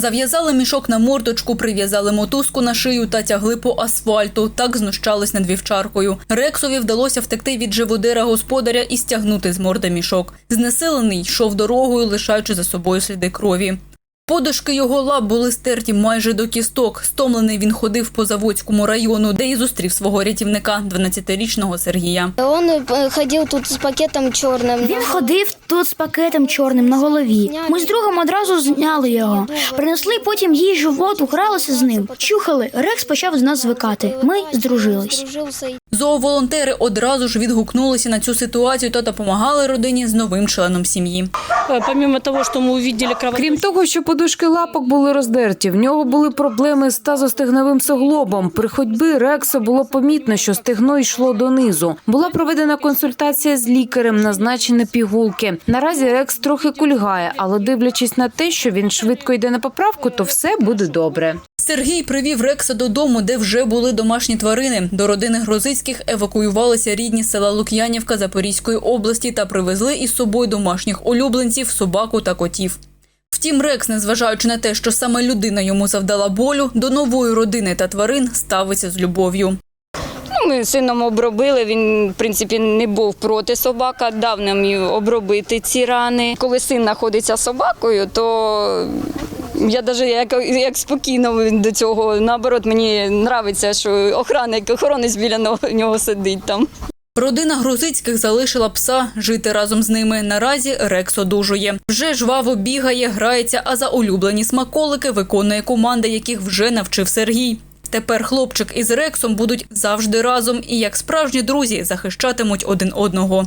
Зав'язали мішок на мордочку, прив'язали мотузку на шию та тягли по асфальту. Так знущались над вівчаркою. Рексові вдалося втекти від живодира господаря і стягнути з морди мішок. Знесилений йшов дорогою, лишаючи за собою сліди крові. Подушки його лап були стерті майже до кісток. Стомлений він ходив по Заводському району, де і зустрів свого рятівника, 12-річного Сергія. Он э, ходил тут с пакетом черным. Він ходив тут з пакетом чорним на голові. Ми з другом одразу зняли його. Принесли потім їжу, воду, гралися з ним. Чухали. Рекс почав з нас звикати. Ми здружились. Зооволонтери одразу ж відгукнулися на цю ситуацію та допомагали родині з новим членом сім'ї. Помимо того, что мы увидели кровоточие, Крім того, що подушки лапок були роздерті, в нього були проблеми з тазостегновим суглобом. При ходьбі Рекса було помітно, що стегно йшло донизу. Була проведена консультація з лікарем, назначені пігулки. Наразі Рекс трохи кульгає, але дивлячись на те, що він швидко йде на поправку, то все буде добре. Сергій привів Рекса додому, де вже були домашні тварини. До родини Грозицьких евакуювалися рідні села Лук'янівка Запорізької області та привезли із собою домашніх улюбленців, собаку та котів. Втім, Рекс, незважаючи на те, що саме людина йому завдала болю, до нової родини та тварин ставиться з любов'ю. Ну, Ми сином обробили. Він, в принципі, не був проти собака, дав нам обробити ці рани. Коли син знаходиться собакою, то я навіть як, як спокійно до цього. Наоборот, мені подобається, що охранник, охоронець біля нього- сидить там. Родина Грузицьких залишила пса жити разом з ними. Наразі Рекс одужує. Вже жваво бігає, грається, а за улюблені смаколики виконує команди, яких вже навчив Сергій. Тепер хлопчик із Рексом будуть завжди разом і як справжні друзі захищатимуть один одного.